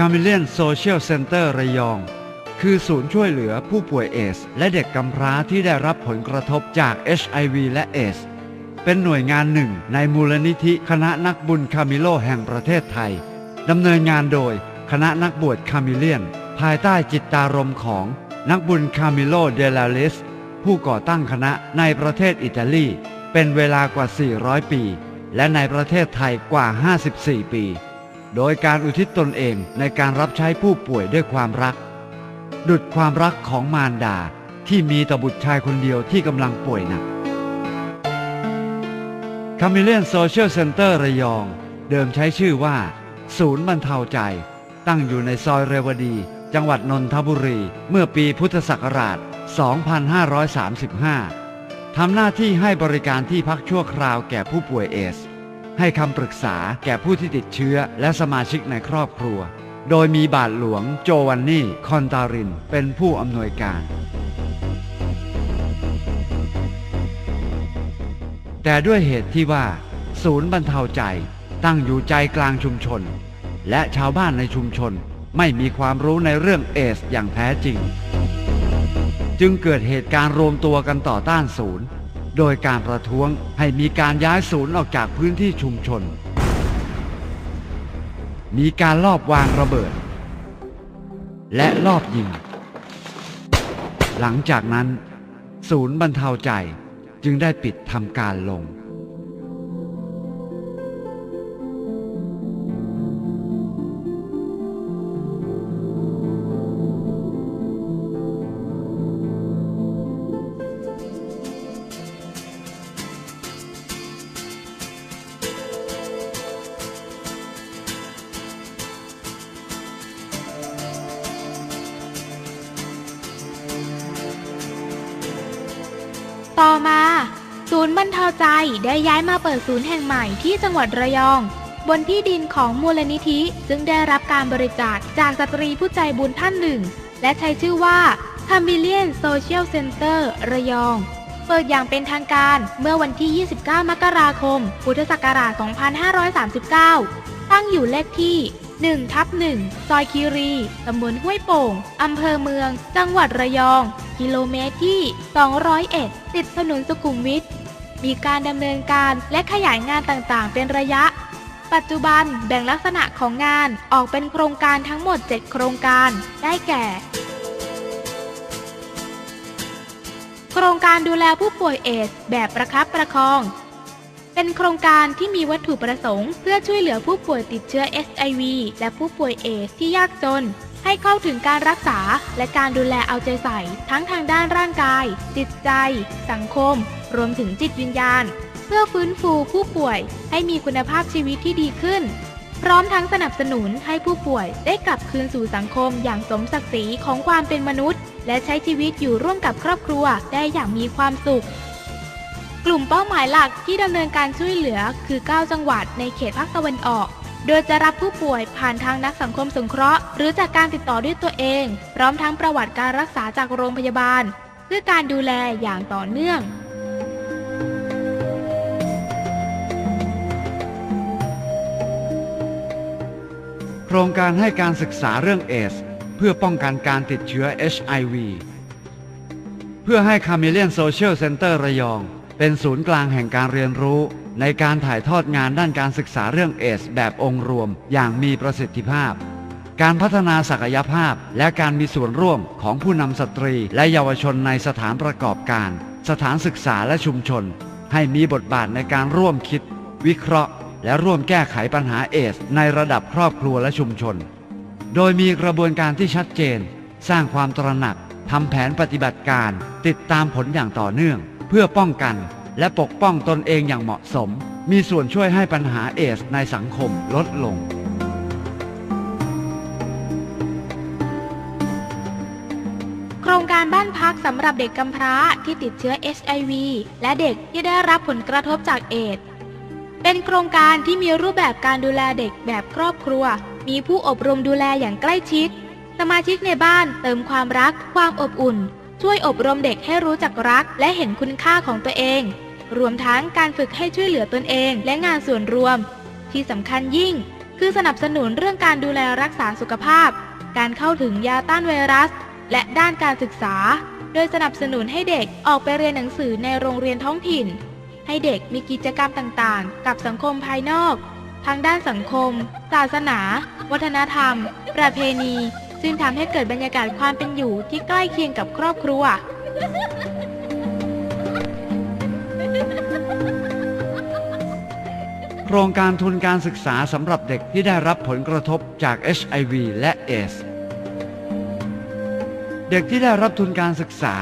c a m i l i o n Social Center ระยอง คือศูนย์ช่วยเหลือผู้ป่วยเอส และเด็กกำพร้าที่ได้รับผลกระทบจาก HIV และเอส เป็นหน่วยงานหนึ่งในมูลนิธิคณะนักบุญคามิโลแห่งประเทศไทยดำเนินงานโดยคณะนักบวชคามิเลียน ภายใต้จิตตารมของนักบุญคามิโลเดลาลิสผู้ก่อตั้งคณะในประเทศอิตาลี เป็นเวลากว่า 400 ปี และในประเทศไทยกว่า 54 ปี โดยการอุทิศตนเองในการรับใช้ผู้ป่วยด้วยความรัก ดุดความรักของมารดาที่มีต่อบุตรชายคนเดียวที่กำลังป่วยหนักคามิเลียนโซเชียลเซ็นเตอร์ระยอง เดิมใช้ชื่อว่า ศูนย์บรรเทาใจ ตั้งอยู่ในซอยเรวดี จังหวัดนนทบุรี เมื่อปีพุทธศักราช 2535 ทำหน้าที่ให้บริการที่พักชั่วคราวแก่ผู้ป่วยเอส ให้คำปรึกษาแก่ผู้ที่ติดเชื้อและสมาชิกในครอบครัว โดยมีบาทหลวงโจวันนี่ คอนตาริน เป็นผู้อำนวยการ แต่ด้วยเหตุที่ว่า ศูนย์บรรเทาใจตั้งอยู่ใจกลางชุมชน และชาวบ้านในชุมชนไม่มีความรู้ในเรื่องเอสอย่างแท้จริง จึงเกิดเหตุการณ์รวมตัวกันต่อต้านศูนย์ โดยการประท้วงให้มีการย้ายศูนย์ออกจากพื้นที่ชุมชน มีการลอบวางระเบิด และลอบยิง หลังจากนั้น ศูนย์บรรเทาใจจึงได้ปิดทำการลง ต่อมา ศูนย์บรรเทาใจได้ย้ายมาเปิดศูนย์แห่งใหม่ที่จังหวัดระยอง บนที่ดินของมูลนิธิ ซึ่งได้รับการบริจาคจากสตรีผู้ใจบุญท่านหนึ่ง และใช้ชื่อว่า c a m i l i o n Social Center ระยอง เปิดอย่างเป็นทางการเมื่อวันที่ 29 มกราคม พุทธศักราช 2539 ตั้งอยู่เลขที่1ทับ1ซอยคีรี ตำบลห้วยโป่ง อำเภอเมือง จังหวัดระยอง กิโลเมตรที่ 201 ติดถนนสุขุมวิท มีการดำเนินการและขยายงานต่างๆ เป็นระยะ ปัจจุบันแบ่งลักษณะของงานออกเป็นโครงการทั้งหมด 7 โครงการ ได้แก่ โครงการดูแลผู้ป่วยเอดสแบบประคับประคอง เป็นโครงการที่มีวัตถุประสงค์ เพื่อช่วยเหลือผู้ป่วยติดเชื้อ HIV และผู้ป่วยเอดสที่ยากจน ให้เข้าถึงการรักษาและการดูแลเอาใจใส่ ทั้งทางด้านร่างกาย จิตใจ สังคม รวมถึงจิตวิญญาณ เพื่อฟื้นฟูผู้ป่วยให้มีคุณภาพชีวิตที่ดีขึ้น พร้อมทั้งสนับสนุนให้ผู้ป่วยได้กลับคืนสู่สังคมอย่างสมศักดิ์ศรีของความเป็นมนุษย์ และใช้ชีวิตอยู่ร่วมกับครอบครัวได้อย่างมีความสุขกลุ่มเป้าหมายหลักที่ดำเนินการช่วยเหลือคือ 9 จังหวัดในเขตภาคตะวันออก โดยจะรับผู้ป่วยผ่านทางนักสังคมสงเคราะห์ หรือจากการติดต่อด้วยตัวเอง พร้อมทั้งประวัติการรักษาจากโรงพยาบาล เพื่อการดูแลอย่างต่อเนื่องโครงการให้การศึกษาเรื่องเอส เพื่อป้องกันการติดเชื้อ HIV เพื่อให้คาเมเลียนโซเชียลเซ็นเตอร์ระยอง เป็นศูนย์กลางแห่งการเรียนรู้ ในการถ่ายทอดงานด้านการศึกษาเรื่องเอส แบบองค์รวม อย่างมีประสิทธิภาพ การพัฒนาศักยภาพ และการมีส่วนร่วมของผู้นำสตรี และเยาวชนในสถานประกอบการ สถานศึกษาและชุมชน ให้มีบทบาทในการร่วมคิด วิเคราะห์ และร่วมแก้ไขปัญหาเอส ในระดับครอบครัวและชุมชน โดยมีกระบวนการที่ชัดเจน สร้างความตระหนักทำแผนปฏิบัติการ ติดตามผลอย่างต่อเนื่อง เพื่อป้องกัน และปกป้องตนเองอย่างเหมาะสม มีส่วนช่วยให้ปัญหาเอสในสังคมลดลง โครงการบ้านพักสำหรับเด็กกำพร้าที่ติดเชื้อ HIV และเด็กที่ได้รับผลกระทบจากเอดส์เป็นโครงการที่มีรูปแบบการดูแลเด็กแบบครอบครัว มีผู้อบรมดูแลอย่างใกล้ชิด สมาชิกในบ้านเติมความรัก ความอบอุ่น ช่วยอบรมเด็กให้รู้จักรัก และเห็นคุณค่าของตัวเอง รวมทั้งการฝึกให้ช่วยเหลือตนเอง และงานส่วนรวม ที่สำคัญยิ่ง คือสนับสนุนเรื่องการดูแลรักษาสุขภาพ การเข้าถึงยาต้านไวรัส และด้านการศึกษา โดยสนับสนุนให้เด็กออกไปเรียนหนังสือในโรงเรียนท้องถิ่น ให้เด็กมีกิจกรรมต่างๆ กับสังคมภายนอก ทางด้านสังคม ศาสนา วัฒนธรรม ประเพณี ซึ่งทำให้เกิดบรรยากาศความเป็นอยู่ที่ใกล้เคียงกับครอบครัว โครงการทุนการศึกษาสำหรับเด็กที่ได้รับผลกระทบจาก HIV และเอสเด็กที่ได้รับทุนการศึกษา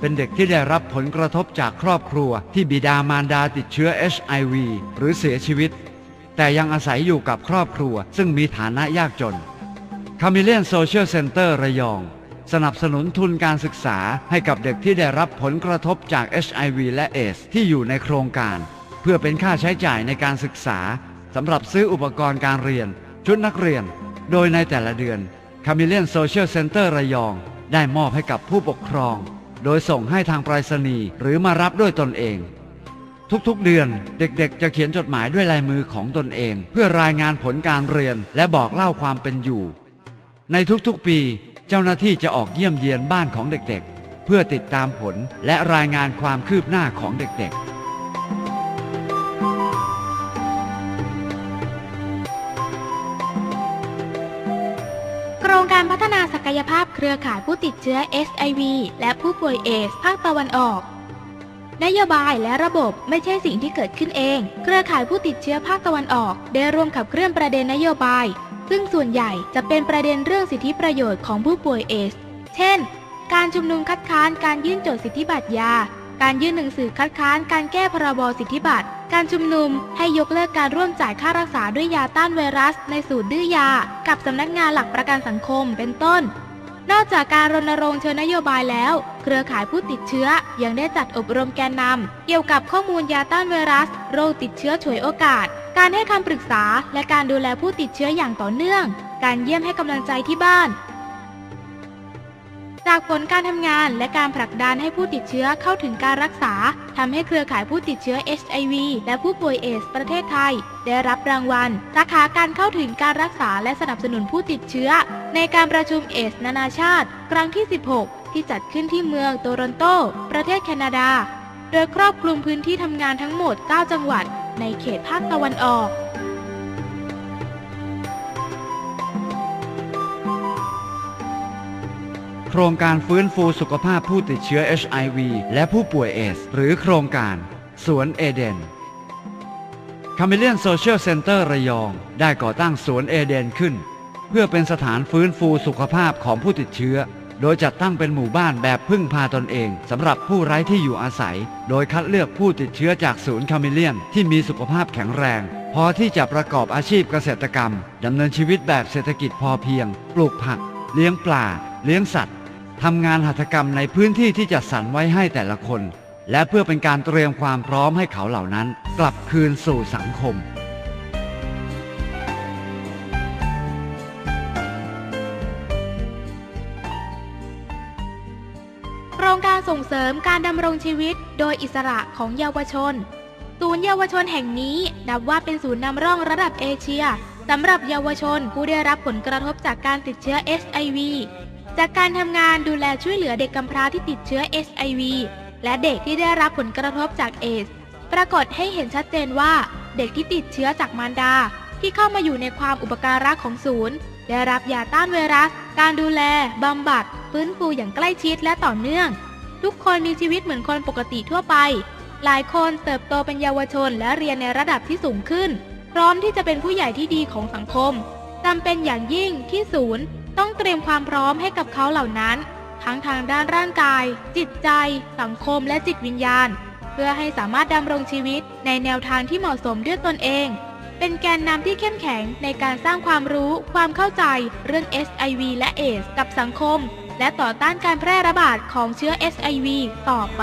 เป็นเด็กที่ได้รับผลกระทบจากครอบครัว ที่บิดามารดาติดเชื้อ HIV หรือเสียชีวิต แต่ยังอาศัยอยู่กับครอบครัว ซึ่งมีฐานะยากจน คามิเลียนโซเชียลเซ็นเตอร์ระยอง สนับสนุนทุนการศึกษาให้กับเด็กที่ได้รับผลกระทบจาก HIV และเอสที่อยู่ในโครงการ เพื่อเป็นค่าใช้จ่ายในการศึกษาสำหรับซื้ออุปกรณ์การเรียน ชุดนักเรียน โดยในแต่ละเดือนคามิเลียนโซเชียลเซ็นเตอร์ระยอง ได้มอบให้กับผู้ปกครอง โดยส่งให้ทางไปรษณีย์หรือมารับด้วยตนเองทุกๆ เดือนเด็กๆ จะเขียนจดหมายด้วยลายมือของตนเอง เพื่อรายงานผลการเรียนและบอกเล่าความเป็นอยู่ ในทุกๆปีเจ้าหน้าที่จะออกเยี่ยมเยียนบ้านของเด็กๆ เพื่อติดตามผลและรายงานความคืบหน้าของเด็กๆโครงการพัฒนาศักยภาพเครือข่ายผู้ติดเชื้อ SIV และผู้ป่วยเอส ภาคตะวันออก นโยบายและระบบไม่ใช่สิ่งที่เกิดขึ้นเอง เครือข่ายผู้ติดเชื้อภาคตะวันออก ได้ร่วมขับเคลื่อนประเด็นนโยบาย ซึ่งส่วนใหญ่จะเป็นประเด็นเรื่องสิทธิประโยชน์ของผู้ป่วยเอส เช่น การชุมนุมคัดค้านการยื่นโจทย์สิทธิบัตรยา การยื่นหนังสือคัดค้านการแก้พรบสิทธิบัตร การชุมนุมให้ยกเลิกการร่วมจ่ายค่ารักษาด้วยยาต้านไวรัส ในสูตรดื้อยา กับสำนักงานหลักประกันสังคม เป็นต้น นอกจากการรณรงค์เชิญนโยบายแล้ว เครือข่ายผู้ติดเชื้อยังได้จัดอบรมแกนนำเกี่ยวกับข้อมูลยาต้านไวรัส โรคติดเชื้อฉวยโอกาส การให้คำปรึกษาและการดูแลผู้ติดเชื้ออย่างต่อเนื่อง การเยี่ยมให้กำลังใจที่บ้าน จากผลการทำงานและการผลักดันให้ผู้ติดเชื้อเข้าถึงการรักษาทำให้เครือข่ายผู้ติดเชื้อ HIV และผู้ป่วยเอสประเทศไทย ได้รับรางวัล สาขาการเข้าถึงการรักษาและสนับสนุนผู้ติดเชื้อ ในการประชุมเอสนานาชาติ ครั้งที่ 16 ที่จัดขึ้นที่เมืองโตรอนโต ประเทศแคนาดา โดยครอบคลุมพื้นที่ทำงานทั้งหมด 9 จังหวัด ในเขตภาคตะวันออก โครงการฟื้นฟูสุขภาพผู้ติดเชื้อ HIV และผู้ป่วยเอส หรือโครงการ สวนเอเดนคาเมเลียนโซเชียลเซ็นเตอร์ระยอง ได้ก่อตั้งสวนเอเดนขึ้น เพื่อเป็นสถานฟื้นฟูสุขภาพของผู้ติดเชื้อ โดยจัดตั้งเป็นหมู่บ้านแบบพึ่งพาตนเองสำหรับผู้ไร้ที่อยู่อาศัย โดยคัดเลือกผู้ติดเชื้อจากศูนย์คาเมเลียนที่มีสุขภาพแข็งแรง พอที่จะประกอบอาชีพเกษตรกรรมดำเนินชีวิตแบบเศรษฐกิจพอเพียง ปลูกผัก เลี้ยงปลา เลี้ยงสัตว์ทำงานหัตถกรรมในพื้นที่ที่จัดสรรไว้ให้แต่ละคน และเพื่อเป็นการเตรียมความพร้อมให้เขาเหล่านั้น กลับคืนสู่สังคม ส่งเสริมการดำรงชีวิตโดยอิสระของเยาวชน ศูนย์เยาวชนแห่งนี้นับว่าเป็นศูนย์นำร่องระดับเอเชียสำหรับเยาวชนผู้ได้รับผลกระทบจากการติดเชื้อ HIV จากการทำงานดูแลช่วยเหลือเด็กกำพร้าที่ติดเชื้อ HIV และเด็กที่ได้รับผลกระทบจากเอส ปรากฏให้เห็นชัดเจนว่าเด็กที่ติดเชื้อจากมารดา ที่เข้ามาอยู่ในความอุปการะของศูนย์ ได้รับยาต้านไวรัส การดูแลบำบัดฟื้นฟูอย่างใกล้ชิดและต่อเนื่อง ทุกคนมีชีวิตเหมือนคนปกติทั่วไป หลายคนเติบโตเป็นเยาวชนและเรียนในระดับที่สูงขึ้น พร้อมที่จะเป็นผู้ใหญ่ที่ดีของสังคมจำเป็นอย่างยิ่งที่ศูนย์ต้องเตรียมความพร้อมให้กับเขาเหล่านั้น ทั้งทางด้านร่างกาย จิตใจ สังคมและจิตวิญญาณ เพื่อให้สามารถดำรงชีวิตในแนวทางที่เหมาะสมด้วยตนเอง เป็นแกนนำที่เข้มแข็งในการสร้างความรู้ ความเข้าใจ เรื่อง SIV และ AIDS กับสังคม และต่อต้านการแพร่ระบาดของเชื้อ SIV ต่อไป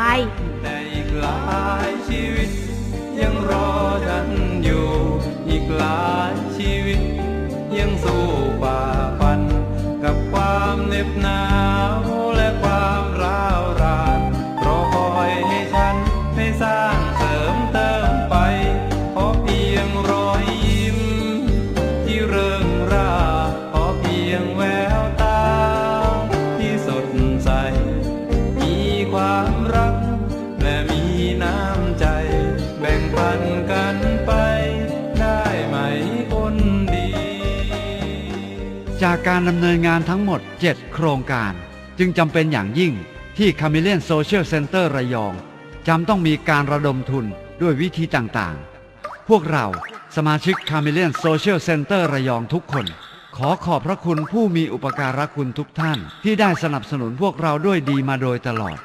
การดำเนินงานทั้งหมด 7 โครงการ จึงจำเป็นอย่างยิ่งที่ c a m e l i a n Social Center ระยองจำต้องมีการระดมทุนด้วยวิธีต่างๆ พวกเราสมาชิก c a m e l i a n Social Center ระยองทุกคน ขอขอบพระคุณผู้มีอุปการะคุณทุกท่าน ที่ได้สนับสนุนพวกเราด้วยดีมาโดยตลอด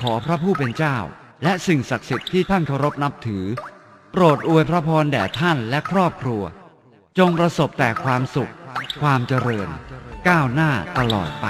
ขอพระผู้เป็นเจ้า และสิ่งศักดิ์สิทธิ์ที่ท่านเคารพนับถือ โปรดอวยพระพรแด่ท่านและครอบครัว จงประสบแต่ความสุข ความเจริญ ก้าวหน้าตลอดไป